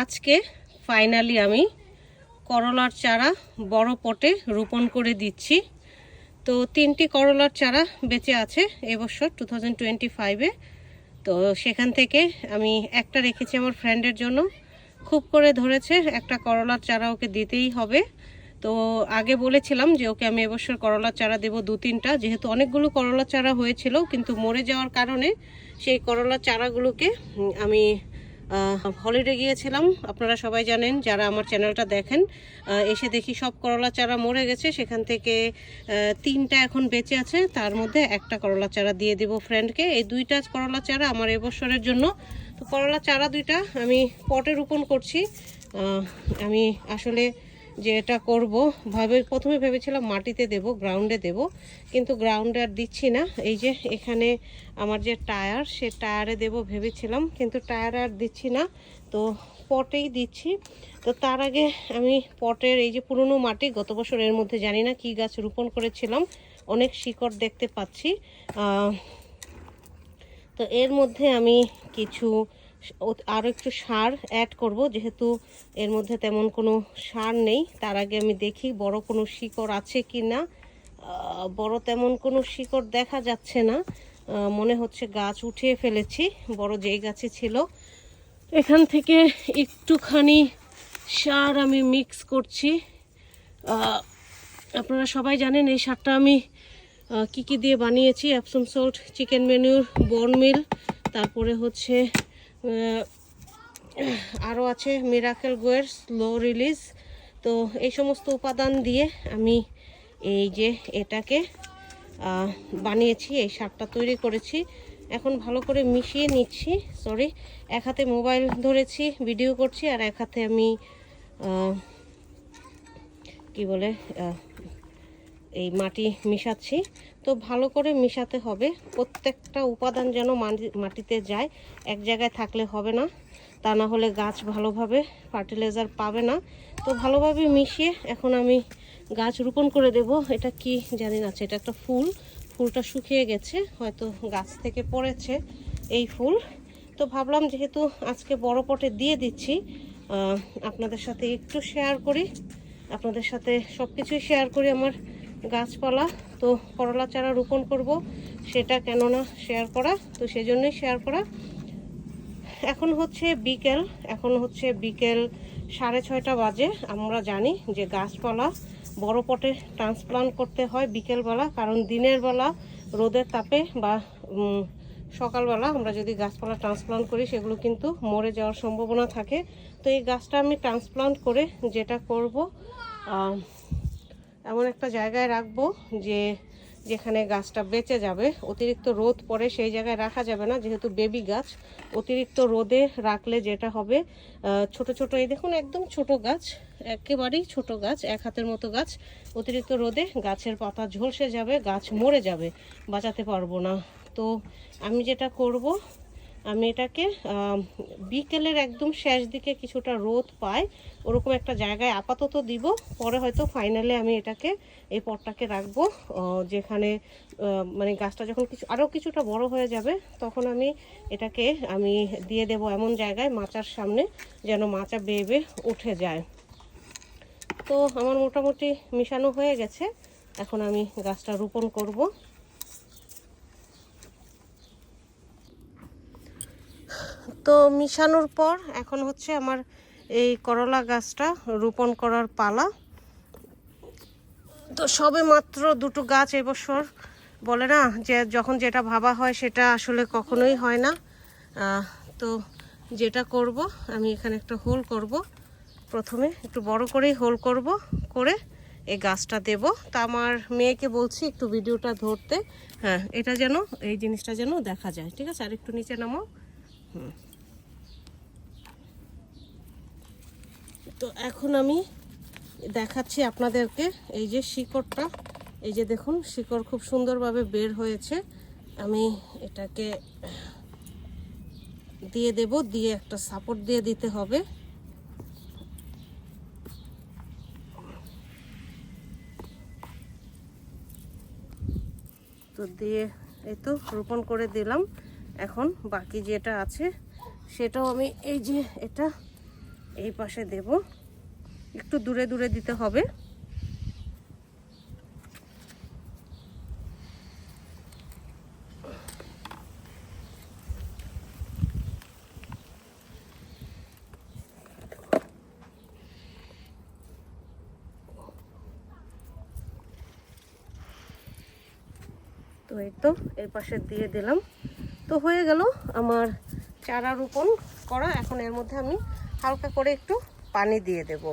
আজকে ফাইনালি আমি করলার চারা বড় পটে রোপণ করে দিচ্ছি। তো তিনটি করলার চারা বেঁচে আছে এবছর টু থাউজেন্ড টোয়েন্টি ফাইভে তো সেখান থেকে আমি একটা রেখেছি আমার ফ্রেন্ডের জন্য। খুব করে ধরেছে, একটা করলার চারা ওকে দিতেই হবে। তো আগে বলেছিলাম যে ওকে আমি এবছর করলার চারা দেবো দু তিনটা। যেহেতু অনেকগুলো করলার চারা হয়েছিল, কিন্তু মরে যাওয়ার কারণে সেই করলার চারাগুলোকে আমি হলিডে গিয়েছিলাম, আপনারা সবাই জানেন, যারা আমার চ্যানেলটা দেখেন এসে দেখি সব করলা চারা মরে গেছে, সেখান থেকে তিনটা এখন বেঁচে আছে, তার মধ্যে একটা করলা চারা দিয়ে দেব ফ্রেন্ডকে এই দুইটা করলা চারা আমার এবছরের জন্য। তো করলা চারা দুইটা আমি পটে রোপণ করছি। আমি আসলে যে এটা করব, ভাবে, প্রথমে ভেবেছিলাম মাটিতে দেব গ্রাউন্ডে দেব, কিন্তু গ্রাউন্ডে আর দিচ্ছি না। এই যে এখানে আমার যে টায়ার, সে টায়ারে দেব ভেবেছিলাম, কিন্তু টায়ার আর দিচ্ছি না। তো পটেই দিচ্ছি। তো তার আগে আমি পটের এই যে পুরনো মাটি, গত বছর এর মধ্যে জানি না কি গাছ রোপণ করেছিলাম, অনেক শিকড় দেখতে পাচ্ছি। তো এর মধ্যে আমি কিছু আরও একটু সার অ্যাড করব। যেহেতু এর মধ্যে তেমন কোনো সার নেই, তার আগে আমি দেখি বড় কোনো শিকড় আছে কি না বড় তেমন কোনো শিকড় দেখা যাচ্ছে না। মনে হচ্ছে গাছ উঠিয়ে ফেলেছি, বড় যেই গাছে ছিল। এখান থেকে একটুখানি সার আমি মিক্স করছি। আপনারা সবাই জানেন এই সারটা আমি কি কি দিয়ে বানিয়েছি? অ্যাপসম সল্ট চিকেন মেনুর বর্ন মিল তারপরে হচ্ছে আরও আছে মিরাকেল গোয়ের স্লো রিলিজ তো এই সমস্ত উপাদান দিয়ে আমি এই যে এটাকে বানিয়েছি, এই সারটা তৈরি করেছি। এখন ভালো করে মিশিয়ে নিচ্ছি সরি এক হাতে মোবাইল ধরেছি ভিডিও করছি, আর এক হাতে আমি কি বলে এই মাটি মিশাচ্ছি। তো ভালো করে মিশাতে হবে। প্রত্যেকটা উপাদান যেন মাটি- মাটিতে যায়, এক জায়গায় থাকলে হবে না। তা না হলে গাছ ভালোভাবে ফার্টিলাইজার পাবে না। তো ভালোভাবে মিশিয়ে এখন আমি গাছ রোপণ করে দেব। এটা কি জানি না এটা একটা ফুল। ফুলটা শুকিয়ে গেছে, হয়তো গাছ থেকে পড়েছে এই ফুল। তো ভাবলাম যেহেতু আজকে বড় পটে দিয়ে দিচ্ছি আপনাদের সাথে একটু শেয়ার করি। আপনাদের সাথে সব কিছুই শেয়ার করি আমার গাছপালা। তো করলা চারা রোপণ করব, সেটা কেননা শেয়ার করা। তো সেজন্যই শেয়ার করা। এখন হচ্ছে বিকেল, এখন হচ্ছে বিকেল সাড়ে ছয়টা বাজে। আমরা জানি যে গাছপালা বড় পটে ট্রান্সপ্লান্ট করতে হয় বিকেলবেলা, কারণ দিনের বেলা রোদের তাপে বা সকালবেলা আমরা যদি গাছপালা ট্রান্সপ্লান্ট করি, সেগুলো কিন্তু মরে যাওয়ার সম্ভাবনা থাকে। তো এই গাছটা আমি ট্রান্সপ্লান্ট করে যেটা করব এমন একটা জায়গায় রাখব যে যেখানে গাছটা বেঁচে যাবে। অতিরিক্ত রোদ পড়ে সেই জায়গায় রাখা যাবে না, যেহেতু বেবি গাছ। অতিরিক্ত রোদে রাখলে যেটা হবে ছোট ছোট এই দেখুন একদম ছোট গাছ, একেবারেই ছোট গাছ, এক হাতের মতো গাছ। অতিরিক্ত রোদে গাছের পাতা ঝলসে যাবে, গাছ মরে যাবে, বাঁচাতে পারব না। তো আমি যেটা করব আমি এটাকে বিকেলের একদম শেষ দিকে কিছুটা রোদ পাই ওরকম একটা জায়গায় আপাতত দিব, পরে হয়তো ফাইনালে আমি এটাকে, এই পটটাকে রাখব যেখানে মানে গাছটা যখন কিছু আরও কিছুটা বড় হয়ে যাবে, তখন আমি এটাকে, আমি দিয়ে দেব এমন জায়গায় মাচার সামনে, যেন মাচা বেয়ে বেয়ে উঠে যায়। তো আমার মোটামুটি মিশানো হয়ে গেছে, এখন আমি গাছটা রোপণ করব। তো মিশানোর পর এখন হচ্ছে আমার এই করলা গাছটা রোপণ করার পালা। তো সবে মাত্র দুটো গাছ এবছর বলে না, যে যখন যেটা ভাবা হয় সেটা আসলে কখনোই হয় না। তো যেটা করব, আমি এখানে একটা হোল করব। প্রথমে একটু বড় করেই হোল করব, করে এই গাছটা দেব। তা আমার মেয়েকে বলছি একটু ভিডিওটা ধরতে। হ্যাঁ এটা যেন, এই জিনিসটা যেন দেখা যায়। ঠিক আছে? আর একটু নিচে নামো হুম। তো এখন আমি দেখাচ্ছি আপনাদেরকে এই যে শিকড়টা। এই যে দেখুন, শিকড় খুব সুন্দরভাবে বের হয়েছে। আমি এটাকে দিয়ে দেব, দিয়ে একটা সাপোর্ট দিয়ে দিতে হবে। তো দিয়ে এই তো রোপণ করে দিলাম। এখন বাকি যেটা আছে, সেটাও আমি এই যে এটা এই পাশে দেব। একটু দূরে দূরে দিতে হবে। তো এই তো, এই পাশে দিয়ে দিলাম। তো হয়ে গেল আমার চারা রোপণ করা। এখন এর মধ্যে আমি হালকা করে একটু পানি দিয়ে দেবো।